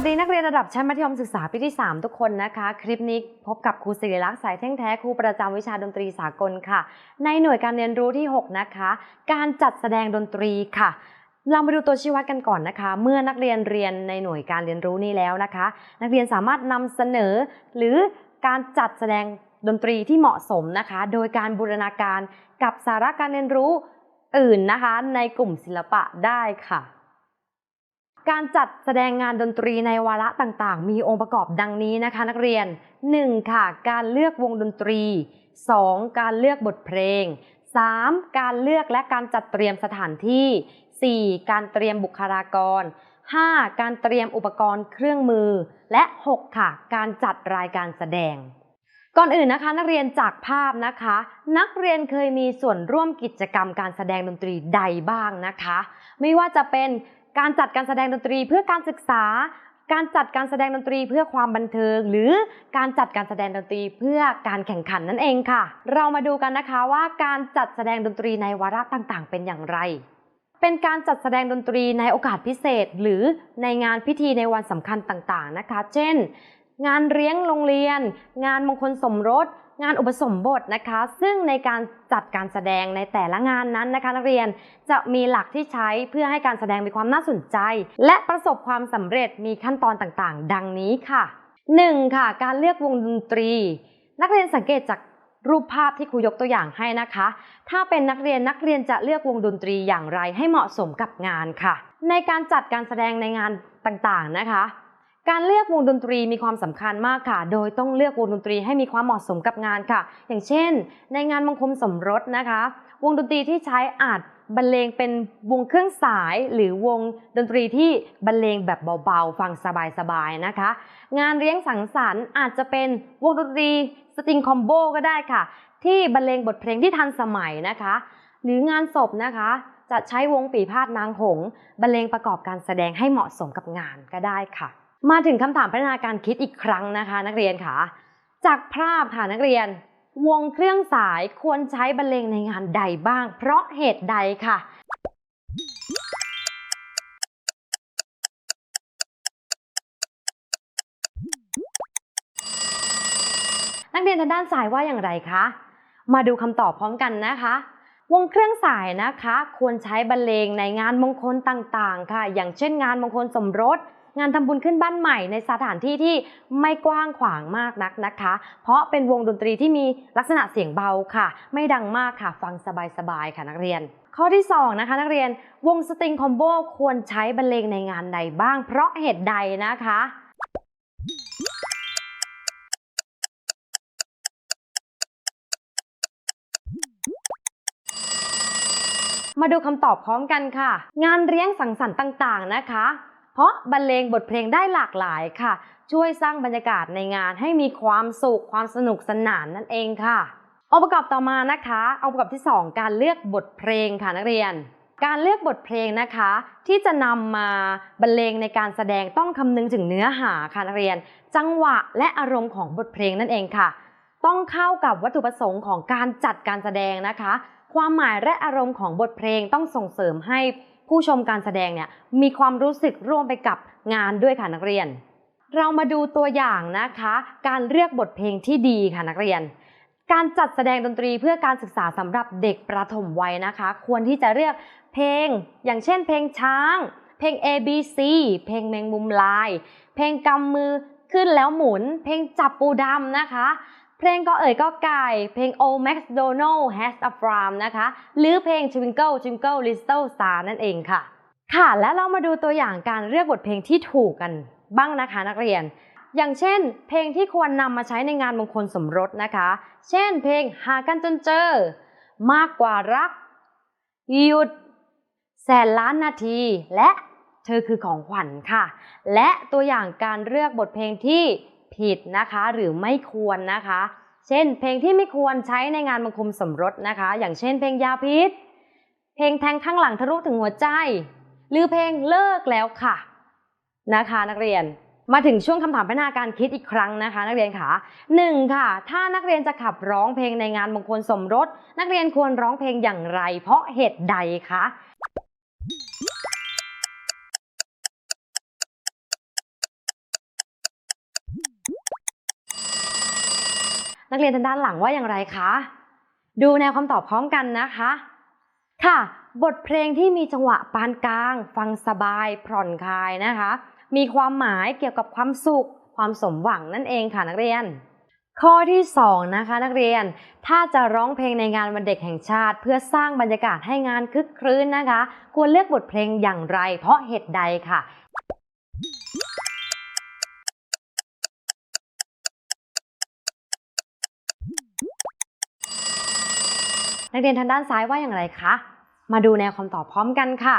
ัสดีนักเรียนระดับชั้นมัธยมศึกษาปีที่ 3 ทุกคนนะคะ คลิปนี้พบกับครูศิริลักษณ์สายแท่งแท้ครูประจำวิชาดนตรีสากลค่ะ ในหน่วยการเรียนรู้ที่ 6 นะคะ การจัดแสดงดนตรีค่ะ เรามาดูตัวชี้วัดกันก่อนนะคะ เมื่อนักเรียนเรียนในหน่วยการเรียนรู้นี้แล้วนะคะ นักเรียนสามารถนำเสนอ หรือการจัดแสดงดนตรีที่เหมาะสมนะคะ โดยการบูรณาการกับสาระการเรียนรู้อื่นนะคะ ในกลุ่มศิลปะได้ค่ะ การจัดแสดงงานดนตรีในวาระต่างๆ มีองค์ประกอบดังนี้นะคะนักเรียน 1. ค่ะ การเลือกวงดนตรี 2. การเลือกบทเพลง 3. การเลือกและการจัดเตรียมสถานที่ 4. การเตรียมบุคลากร 5. การเตรียมอุปกรณ์เครื่องมือ และ 6. ค่ะ การจัดรายการแสดง ก่อนอื่นนะคะนักเรียนจากภาพนะคะ นักเรียนเคยมีส่วนร่วมกิจกรรมการแสดงดนตรีใดบ้างนะคะ ไม่ว่าจะเป็น การจัดการแสดงดนตรีเพื่อการศึกษา การจัดการแสดงดนตรีเพื่อความบันเทิง หรือการจัดการแสดงดนตรีเพื่อการแข่งขันนั่นเองค่ะ เรามาดูกันนะคะว่าการจัดแสดงดนตรีในวาระต่างๆ เป็นอย่างไร เป็นการจัดแสดงดนตรีในโอกาสพิเศษ หรือในงานพิธีในวันสำคัญต่างๆนะคะ เช่น งานเลี้ยงโรงเรียน งานมงคลสมรส งานอุปสมบทนะคะ ซึ่งในการจัดการแสดงในแต่ละงานนั้นนะคะ นักเรียนจะมีหลักที่ใช้เพื่อให้การแสดงมีความน่าสนใจ และประสบความสำเร็จมีขั้นตอนต่างๆ ดังนี้ค่ะ 1. ค่ะ การเลือกวงดนตรี นักเรียนสังเกตจากรูปภาพที่ครูยกตัวอย่างให้นะคะ ถ้าเป็นนักเรียนนักเรียนจะเลือกวงดนตรีอย่างไรให้เหมาะสมกับงานค่ะ ในการจัดการแสดงในงานต่างๆนะคะ การเลือกวงดนตรีมีความสำคัญมากค่ะ โดยต้องเลือกวงดนตรีให้มีความเหมาะสมกับงานค่ะ อย่างเช่น ในงานมงคลสมรสนะคะ วงดนตรีที่ใช้อาจบรรเลงเป็นวงเครื่องสายหรือวงดนตรีที่บรรเลงแบบเบาๆ ฟังสบายๆนะคะ งานเลี้ยงสังสรรค์อาจจะเป็นวงดนตรีสตริงคอมโบก็ได้ค่ะ ที่บรรเลงบทเพลงที่ทันสมัยนะคะ หรืองานศพนะคะ จะใช้วงปีพาดนางหงส์บรรเลงประกอบการแสดงให้เหมาะสมกับงานก็ได้ค่ะ มาถึงคำถามพัฒนาการคิดอีกครั้งนะคะ นักเรียนค่ะ จากภาพค่ะนักเรียน วงเครื่องสายควรใช้บรรเลงในงานใดบ้าง เพราะเหตุใดค่ะ นักเรียนทางด้านสายว่าอย่างไรคะ มาดูคำตอบพร้อมกันนะคะวงเครื่องสายนะคะ ควรใช้บรรเลงในงานมงคลต่างๆ ค่ะ อย่างเช่นงานมงคลสมรส งานทำบุญขึ้นบ้านใหม่ในสถานที่ที่ไม่กว้างขวางมากนักนะคะ เพราะเป็นวงดนตรีที่มีลักษณะเสียงเบาค่ะ ไม่ดังมากค่ะ ฟังสบายๆค่ะนักเรียน ข้อที่สองนะคะนักเรียนวงสตริงคอมโบควรใช้บรรเลงในงานใดบ้าง เพราะเหตุใดนะคะมาดูคำตอบพร้อมกันค่ะ งานเลี้ยงสังสรรค์ต่างๆนะคะ เพราะบรรเลงบทเพลงได้หลากหลายค่ะ ช่วยสร้างบรรยากาศในงานให้มีความสุขความสนุกสนานนั่นเองค่ะองค์ประกอบต่อมานะคะองค์ประกอบที่ 2 การเลือกบทเพลงค่ะนักเรียน การเลือกบทเพลงนะคะ ที่จะนำมาบรรเลงในการแสดงต้องคำนึงถึงเนื้อหาค่ะนักเรียน จังหวะและอารมณ์ของบทเพลงนั่นเองค่ะ ต้องเข้ากับวัตถุประสงค์ของการจัดการแสดงนะคะ ความหมายและอารมณ์ของบทเพลงต้องส่งเสริมให้ ผู้ชมการแสดงเนี่ยมีความรู้สึกร่วมไปกับงานด้วยค่ะนักเรียน เรามาดูตัวอย่างนะคะ การเลือกบทเพลงที่ดีค่ะนักเรียน การจัดแสดงดนตรีเพื่อการศึกษาสำหรับเด็กประถมวัยนะคะ ควรที่จะเลือกเพลง อย่างเช่น เพลงช้าง เพลง A B C เพลงแมงมุมลาย เพลงกำมือขึ้นแล้วหมุน เพลงจับปูดำนะคะ เพลงก็เอ่ยก็ไก่ เพลง Old MacDonald has a farm นะคะ หรือเพลง Twinkle Twinkle Little Star นั่นเองค่ะ ค่ะและเรามาดูตัวอย่างการเลือกบทเพลงที่ถูกกันบ้างนะคะนักเรียน อย่างเช่น เพลงที่ควรนำมาใช้ในงานมงคลสมรสนะคะ เช่น เพลงหากันจนเจอ มากกว่ารัก หยุด แสนล้านนาที และเธอคือของขวัญค่ะ และตัวอย่างการเลือกบทเพลงที่ ผิดนะคะ หรือไม่ควรนะคะ เช่น เพลงที่ไม่ควรใช้ในงานมงคลสมรสนะคะ อย่างเช่น เพลงยาพิษ เพลงแทงข้างหลังทะลุถึงหัวใจ หรือเพลงเลิกแล้วค่ะนะคะนักเรียนมาถึงช่วงคำถามพัฒนาการคิดอีกครั้งนะคะ นักเรียนค่ะหนึ่งค่ะ ถ้านักเรียนจะขับร้องเพลงในงานมงคลสมรส นักเรียนควรร้องเพลงอย่างไร เพราะเหตุใดคะ นักเรียนทางด้านหลังว่าอย่างไรคะ ดูแนวคำตอบพร้อมกันนะคะ ค่ะ บทเพลงที่มีจังหวะปานกลาง ฟังสบายผ่อนคลายนะคะ มีความหมายเกี่ยวกับความสุข ความสมหวังนั่นเองค่ะนักเรียน ข้อที่ 2 นะคะนักเรียน ถ้าจะร้องเพลงในงานวันเด็กแห่งชาติ เพื่อสร้างบรรยากาศให้งานคึกครื้นนะคะ ควรเลือกบทเพลงอย่างไร เพราะเหตุใดค่ะ นักเรียนทางด้านซ้ายว่าอย่างไรคะ มาดูแนวคำตอบพร้อมกันค่ะ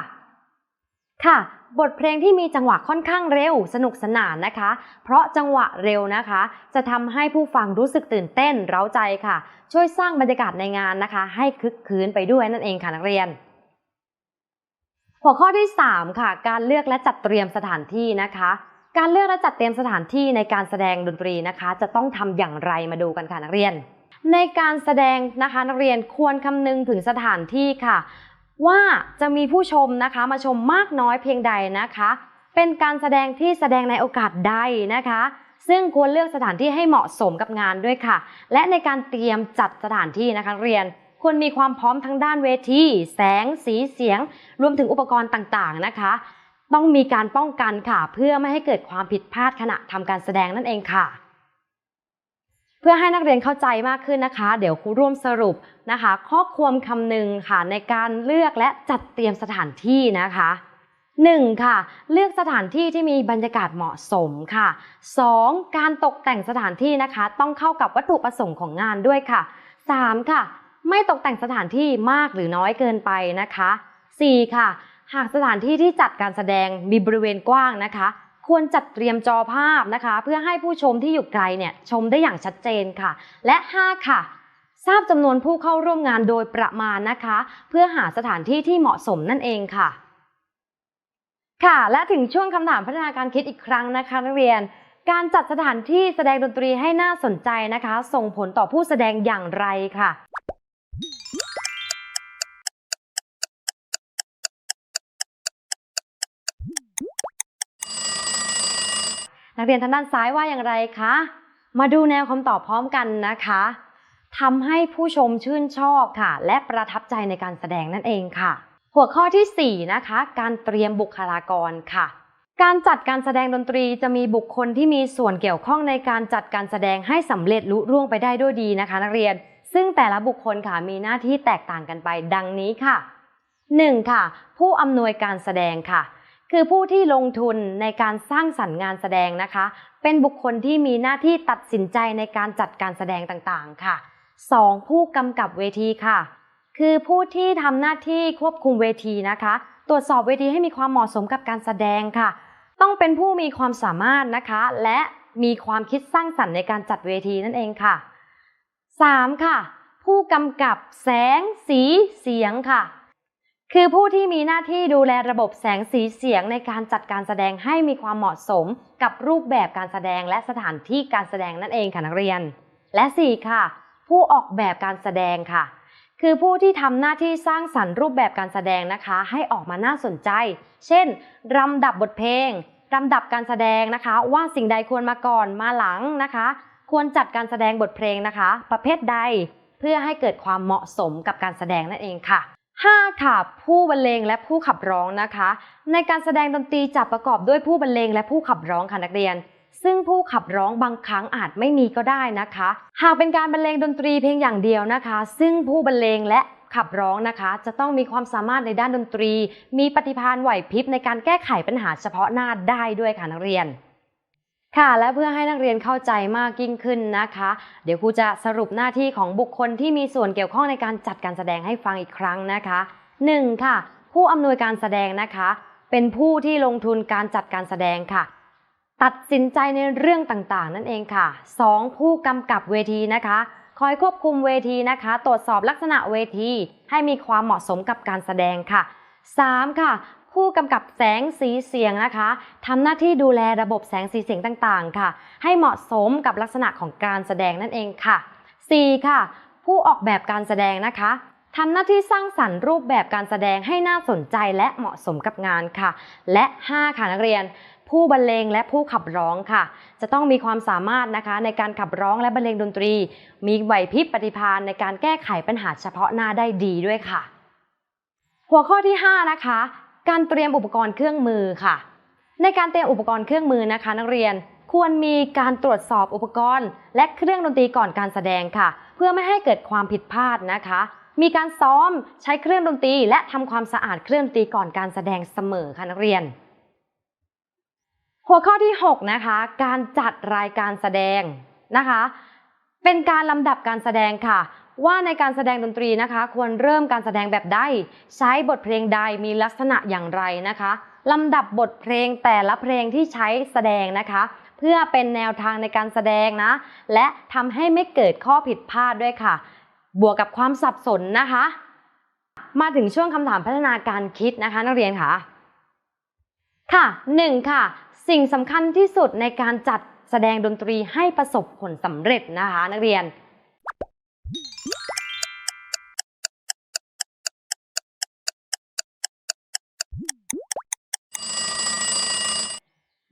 ค่ะ บทเพลงที่มีจังหวะค่อนข้างเร็ว สนุกสนานนะคะ เพราะจังหวะเร็วนะคะ จะทำให้ผู้ฟังรู้สึกตื่นเต้น เร้าใจค่ะ ช่วยสร้างบรรยากาศในงานนะคะ ให้คึกคืนไปด้วยนั่นเองค่ะนักเรียนหัวข้อที่ 3 ค่ะ การเลือกและจัดเตรียมสถานที่นะคะ การเลือกและจัดเตรียมสถานที่ในการแสดงดนตรีนะคะ จะต้องทำอย่างไรมาดูกันค่ะนักเรียน ในการแสดงนะคะนักเรียนควรคำนึงถึงสถานที่ค่ะ ว่าจะมีผู้ชมนะคะมาชมมากน้อยเพียงใดนะคะ เป็นการแสดงที่แสดงในโอกาสใดนะคะ ซึ่งควรเลือกสถานที่ให้เหมาะสมกับงานด้วยค่ะ และในการเตรียมจัดสถานที่นะคะเรียนควรมีความพร้อมทั้งด้านเวทีแสง สีเสียง รวมถึงอุปกรณ์ต่างๆนะคะ ต้องมีการป้องกันค่ะ เพื่อไม่ให้เกิดความผิดพลาดขณะทำการแสดงนั่นเองค่ะ เพื่อให้นักเรียนเข้าใจมากขึ้นนะคะ เดี๋ยวครูร่วมสรุปนะคะ ข้อความคำหนึ่งค่ะในการเลือกและจัดเตรียมสถานที่นะคะ 1. ค่ะ เลือกสถานที่ที่มีบรรยากาศเหมาะสมค่ะ 2. การตกแต่งสถานที่นะคะ ต้องเข้ากับวัตถุประสงค์ของงานด้วยค่ะ 3. ค่ะ ไม่ตกแต่งสถานที่มากหรือน้อยเกินไปนะคะ 4. ค่ะ หากสถานที่ที่จัดการแสดงมีบริเวณกว้างนะคะ ควรจัดเตรียมจอภาพนะคะ เพื่อให้ผู้ชมที่อยู่ไกลเนี่ยชมได้อย่างชัดเจนค่ะ และ 5 ค่ะ ทราบจำนวนผู้เข้าร่วมงานโดยประมาณนะคะ เพื่อหาสถานที่ที่เหมาะสมนั่นเองค่ะ ค่ะ และถึงช่วงคำถามพัฒนาการคิดอีกครั้งนะคะนักเรียนการจัดสถานที่แสดงดนตรีให้น่าสนใจนะคะ ส่งผลต่อผู้แสดงอย่างไรค่ะ นักเรียนทางด้านซ้ายว่าอย่างไรคะ มาดูแนวคำตอบพร้อมกันนะคะทำให้ผู้ชมชื่นชอบค่ะ และประทับใจในการแสดงนั่นเองค่ะ หัวข้อทีสี่ 4 นะคะ การเตรียมบุคลากรค่ะ การจัดการแสดงดนตรีจะมีบุคคลที่มีส่วนเกี่ยวข้องในการจัดการแสดงให้สำเร็จลุล่วงไปได้ด้วยดีนะคะ นักเรียน ซึ่งแต่ละบุคคลค่ะมีหน้าที่แตกต่างกันไปดังนี้ค่ะ 1. ค่ะ ผู้อำนวยการแสดงค่ะ คือผู้ที่ลงทุนในการสร้างสรรค์งานแสดงนะคะ เป็นบุคคลที่มีหน้าที่ตัดสินใจในการจัดการแสดงต่างๆค่ะ 2. ผู้กำกับเวทีค่ะ คือผู้ที่ทำหน้าที่ควบคุมเวทีนะคะ ตรวจสอบเวทีให้มีความเหมาะสมกับการแสดงค่ะ ต้องเป็นผู้มีความสามารถนะคะ และมีความคิดสร้างสรรค์ในการจัดเวทีนั่นเองค่ะ 3. ค่ะ ผู้กำกับแสง สี เสียงค่ะ คือผู้ที่มีหน้าที่ดูแลระบบแสงสีเสียงในการจัดการแสดงให้มีความเหมาะสมกับรูปแบบการแสดงและสถานที่การแสดงนั่นเองค่ะนักเรียน และ 4 ค่ะ ผู้ออกแบบการแสดงค่ะ คือผู้ที่ทำหน้าที่สร้างสรรค์รูปแบบการแสดงนะคะ ให้ออกมาน่าสนใจ เช่นลำดับบทเพลงลำดับการแสดงนะคะ ว่าสิ่งใดควรมาก่อนมาหลังนะคะ ควรจัดการแสดงบทเพลงนะคะ ประเภทใด เพื่อให้เกิดความเหมาะสมกับการแสดงนั่นเองค่ะ 5. ค่ะ ผู้บรรเลงและผู้ขับร้องนะคะ ในการแสดงดนตรีจะประกอบด้วยผู้บรรเลงและผู้ขับร้องค่ะนักเรียน ซึ่งผู้ขับร้องบางครั้งอาจไม่มีก็ได้นะคะ หากเป็นการบรรเลงดนตรีเพียงอย่างเดียวนะคะ ซึ่งผู้บรรเลงและขับร้องนะคะ จะต้องมีความสามารถในด้านดนตรี มีปฏิภาณไหวพริบในการแก้ไขปัญหาเฉพาะหน้าได้ด้วยค่ะนักเรียน ค่ะ และเพื่อให้นักเรียนเข้าใจมากยิ่งขึ้นนะคะ เดี๋ยวครูจะสรุปหน้าที่ของบุคคลที่มีส่วนเกี่ยวข้องในการจัดการแสดงให้ฟังอีกครั้งนะคะ 1. ค่ะ ผู้อำนวยการแสดงนะคะ เป็นผู้ที่ลงทุนการจัดการแสดงค่ะ ตัดสินใจในเรื่องต่างๆ นั่นเองค่ะ 2. ผู้กำกับเวทีนะคะ คอยควบคุมเวทีนะคะ ตรวจสอบลักษณะเวที ให้มีความเหมาะสมกับการแสดงค่ะ 3. ค่ะ ผู้กำกับแสงสีเสียงนะคะทำหน้าที่ดูแลระบบแสงสีเสียงต่างๆ ค่ะ ให้เหมาะสมกับลักษณะของการแสดงนั่นเองค่ะ 4. ค่ะ ผู้ออกแบบการแสดงนะคะทำหน้าที่สร้างสรรค์รูปแบบการแสดงให้น่าสนใจและเหมาะสมกับงานค่ะ และ 5 ค่ะนักเรียน ผู้บรรเลงและผู้ขับร้องค่ะ จะต้องมีความสามารถนะคะ ในการขับร้องและบรรเลงดนตรี มีไหวพริบปฏิภาณในการแก้ไขปัญหาเฉพาะหน้าได้ดีด้วยค่ะ หัวข้อที่ 5 นะคะ การเตรียมอุปกรณ์เครื่องมือค่ะ ในการเตรียมอุปกรณ์เครื่องมือนะคะ นักเรียนควรมีการตรวจสอบอุปกรณ์ และเครื่องดนตรีก่อนการแสดงค่ะ เพื่อไม่ให้เกิดความผิดพลาดนะคะ มีการซ้อมใช้เครื่องดนตรี และทำความสะอาดเครื่องดนตรีก่อนการแสดงเสมอค่ะนักเรียน หัวข้อที่ 6 นะคะ การจัดรายการแสดงนะคะ เป็นการลำดับการแสดงค่ะ ว่าในการแสดงดนตรีนะคะ ควรเริ่มการแสดงแบบใด ใช้บทเพลงใดมีลักษณะอย่างไรนะคะลำดับบทเพลงแต่ละเพลงที่ใช้แสดงนะคะ เพื่อเป็นแนวทางในการแสดงนะ และทำให้ไม่เกิดข้อผิดพลาดด้วยค่ะ บวกกับความสับสนนะคะ มาถึงช่วงคำถามพัฒนาการคิดนะคะ นักเรียนค่ะ ค่ะ 1. ค่ะ สิ่งสำคัญที่สุดในการจัดแสดงดนตรีให้ประสบผลสำเร็จนะคะ นักเรียน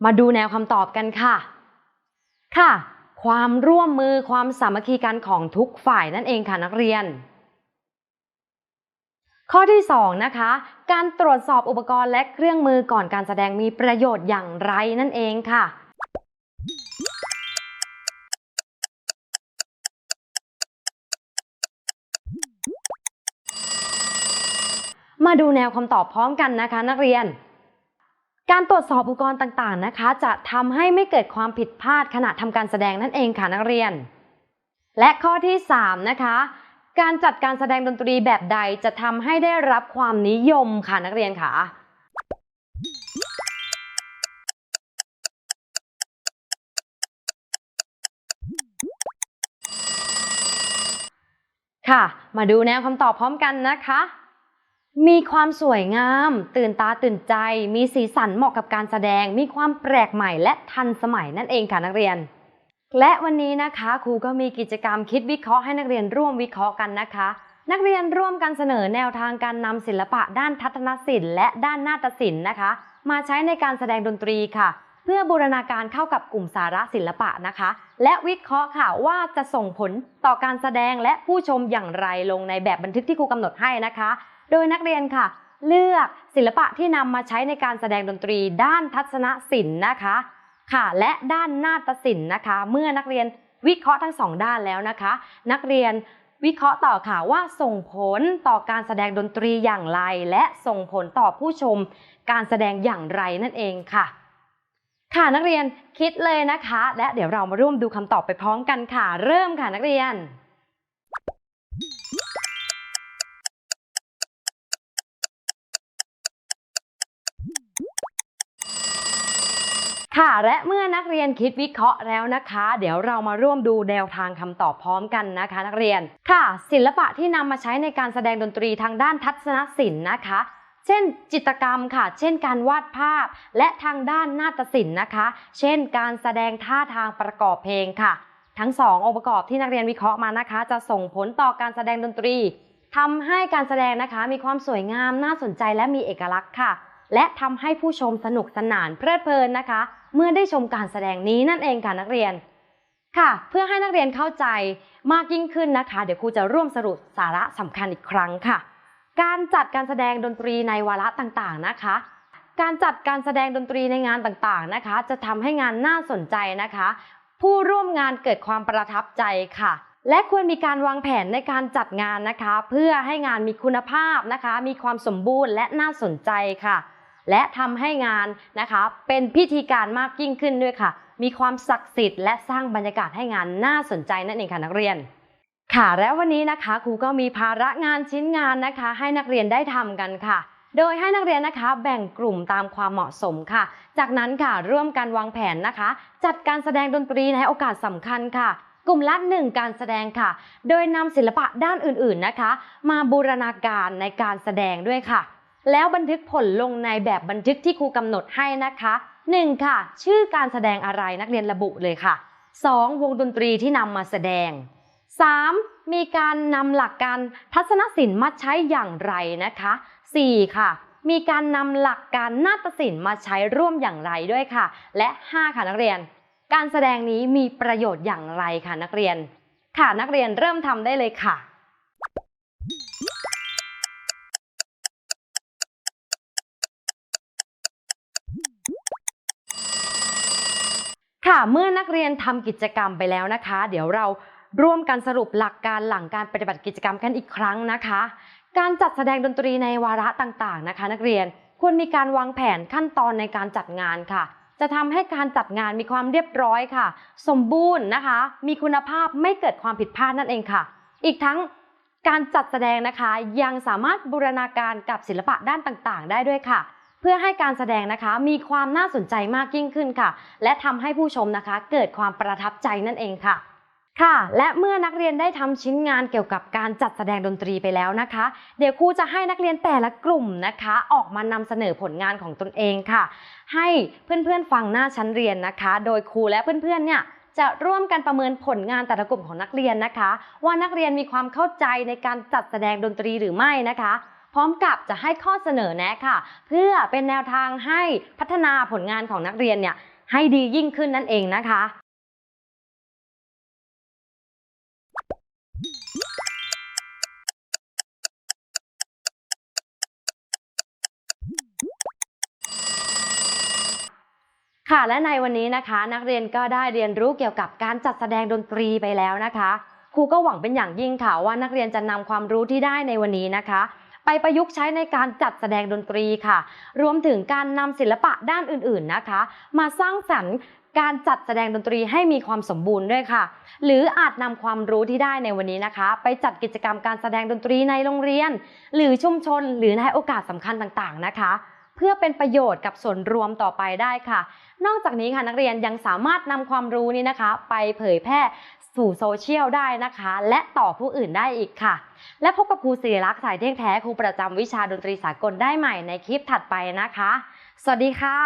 มาดูแนวคำตอบกันค่ะ ค่ะ ความร่วมมือความสามัคคีกันของทุกฝ่ายนั่นเองค่ะนักเรียน ข้อที่ 2 นะคะ การตรวจสอบอุปกรณ์และเครื่องมือก่อนการแสดงมีประโยชน์อย่างไรนั่นเองค่ะมาดูแนวคำตอบพร้อมกันนะคะนักเรียน การตรวจสอบอุปกรณ์ต่างๆนะคะ จะทำให้ไม่เกิดความผิดพลาดขณะทำการแสดงนั่นเองค่ะนักเรียน และข้อที่ 3 นะคะ การจัดการแสดงดนตรีแบบใดจะทำให้ได้รับความนิยมค่ะนักเรียนค่ะค่ะ มาดูแนวคำตอบพร้อมกันนะคะ มีความสวยงาม ตื่นตาตื่นใจ มีสีสันเหมาะกับการแสดง มีความแปลกใหม่และทันสมัยนั่นเองค่ะนักเรียน และวันนี้นะคะครูก็มีกิจกรรมคิดวิเคราะห์ให้นักเรียนร่วมวิเคราะห์กันนะคะ นักเรียนร่วมกันเสนอแนวทางการนำศิลปะด้านทัศนศิลป์และด้านนาฏศิลป์นะคะ มาใช้ในการแสดงดนตรีค่ะ เพื่อบูรณาการเข้ากับกลุ่มสาระศิลปะนะคะ และวิเคราะห์ค่ะว่าจะส่งผลต่อการแสดงและผู้ชมอย่างไรลงในแบบบันทึกที่ครูกำหนดให้นะคะ โดยนักเรียนค่ะ เลือกศิลปะที่นำมาใช้ในการแสดงดนตรีด้านทัศนศิลป์นะคะ ค่ะ และด้านนาฏศิลป์นะคะ เมื่อนักเรียนวิเคราะห์ทั้งสองด้านแล้วนะคะ นักเรียนวิเคราะห์ต่อค่ะว่าส่งผลต่อการแสดงดนตรีอย่างไร และส่งผลต่อผู้ชม การแสดงอย่างไรนั่นเองค่ะ ค่ะนักเรียนคิดเลยนะคะ และเดี๋ยวเรามาร่วมดูคำตอบไปพร้อมกันค่ะ เริ่มค่ะนักเรียน ค่ะและเมื่อนักเรียนคิดวิเคราะห์แล้วนะคะ เดี๋ยวเรามาร่วมดูแนวทางคำตอบพร้อมกันนะคะ นักเรียนค่ะ ศิลปะที่นำมาใช้ในการแสดงดนตรีทางด้านทัศนศิลป์นะคะ เช่น จิตรกรรมค่ะ เช่น การวาดภาพ และทางด้านนาฏศิลป์นะคะ เช่น การแสดงท่าทางประกอบเพลงค่ะ ทั้งสององค์ประกอบที่นักเรียนวิเคราะห์มานะคะ จะส่งผลต่อการแสดงดนตรีทำให้การแสดงนะคะมีความสวยงามน่าสนใจและมีเอกลักษณ์ค่ะ และทำให้ผู้ชมสนุกสนานเพลิดเพลินนะคะ เมื่อได้ชมการแสดงนี้นั่นเองค่ะนักเรียน ค่ะ เพื่อให้นักเรียนเข้าใจมากยิ่งขึ้นนะคะ เดี๋ยวครูจะร่วมสรุปสาระสำคัญอีกครั้งค่ะ การจัดการแสดงดนตรีในวาระต่างๆนะคะ การจัดการแสดงดนตรีในงานต่างๆนะคะ จะทำให้งานน่าสนใจนะคะ ผู้ร่วมงานเกิดความประทับใจค่ะและควรมีการวางแผนในการจัดงานนะคะ เพื่อให้งานมีคุณภาพนะคะ มีความสมบูรณ์และน่าสนใจค่ะ และทำให้งานนะคะเป็นพิธีการมากยิ่งขึ้นด้วยค่ะ มีความศักดิ์สิทธิ์และสร้างบรรยากาศให้งานน่าสนใจนั่นเองค่ะนักเรียนค่ะแล้ววันนี้นะคะครูก็มีภาระงานชิ้นงานนะคะ ให้นักเรียนได้ทำกันค่ะ โดยให้นักเรียนนะคะแบ่งกลุ่มตามความเหมาะสมค่ะ จากนั้นค่ะร่วมกันวางแผนนะคะ จัดการแสดงดนตรีในโอกาสสำคัญค่ะ กลุ่มละหนึ่งการแสดงค่ะ โดยนำศิลปะด้านอื่นๆนะคะ มาบูรณาการในการแสดงด้วยค่ะ แล้วบันทึกผลลงในแบบบันทึกที่ครูกำหนดให้นะคะ 1. ค่ะ ชื่อการแสดงอะไรนักเรียนระบุเลยค่ะ 2. วงดนตรีที่นำมาแสดง 3. มีการนำหลักการทัศนศิลป์มาใช้อย่างไรนะคะ 4. ค่ะ มีการนำหลักการนาฏศิลป์มาใช้ร่วมอย่างไรด้วยค่ะ และ 5 ค่ะนักเรียน การแสดงนี้มีประโยชน์อย่างไรค่ะนักเรียน ค่ะนักเรียนเริ่มทำได้เลยค่ะ ค่ะ เมื่อนักเรียนทำกิจกรรมไปแล้วนะคะ เดี๋ยวเราร่วมกันสรุปหลักการหลังการปฏิบัติกิจกรรมกันอีกครั้งนะคะ การจัดแสดงดนตรีในวาระต่างๆนะคะ นักเรียนควรมีการวางแผนขั้นตอนในการจัดงานค่ะ จะทำให้การจัดงานมีความเรียบร้อยค่ะ สมบูรณ์นะคะ มีคุณภาพไม่เกิดความผิดพลาดนั่นเองค่ะ อีกทั้งการจัดแสดงนะคะยังสามารถบูรณาการกับศิลปะด้านต่างๆ ได้ด้วยค่ะ พื่อให้การแสดงนะคะมีความน่าสนใจมากยิ่งขึ้นค่ะ และทำให้ผู้ชมนะคะ เกิดความประทับใจนั่นเองค่ะค่ะ และเมื่อนักเรียนได้ทำชิ้นงานเกี่ยวกับการจัดแสดงดนตรีไปแล้วนะคะ เดี๋ยวครูจะให้นักเรียนแต่ละกลุ่มนะคะ ออกมานำเสนอผลงานของตนเองค่ะ ให้เพื่อนๆฟังหน้าชั้นเรียนนะคะ โดยครูและเพื่อนๆเนี่ยจะร่วมกันประเมินผลงานแต่ละกลุ่มของนักเรียนนะคะ ว่านักเรียนมีความเข้าใจในการจัดแสดงดนตรีหรือไม่นะคะ ร้อมกับจะให้ข้อเสนอแนะค่ะ เพื่อเป็นแนวทางให้พัฒนาผลงานของนักเรียนเนี่ยให้ดียิ่งขึ้นนั่นเองนะคะค่ะและในวันนี้นะคะ นักเรียนก็ได้เรียนรู้เกี่ยวกับการจัดแสดงดนตรีไปแล้วนะคะ ครูก็หวังเป็นอย่างยิ่งค่ะว่านักเรียนจะนำความรู้ที่ได้ในวันนี้นะคะ ไปประยุกต์ใช้ในการจัดแสดงดนตรีค่ะ รวมถึงการนำศิลปะด้านอื่นๆนะคะ มาสร้างสรรค์การจัดแสดงดนตรีให้มีความสมบูรณ์ด้วยค่ะ หรืออาจนำความรู้ที่ได้ในวันนี้นะคะ ไปจัดกิจกรรมการแสดงดนตรีในโรงเรียน หรือชุมชน หรือในโอกาสสำคัญต่างๆนะคะ เพื่อเป็นประโยชน์กับส่วนรวมต่อไปได้ค่ะ นอกจากนี้ค่ะนักเรียนยังสามารถนำความรู้นี้นะคะ ไปเผยแพร่ สู่โซเชียลได้นะคะ และต่อผู้อื่นได้อีกค่ะ และพบกับครูศิริลักษณ์สายเที่ยงแท้ครูประจำวิชาดนตรีสากลได้ใหม่ในคลิปถัดไปนะคะ สวัสดีค่ะ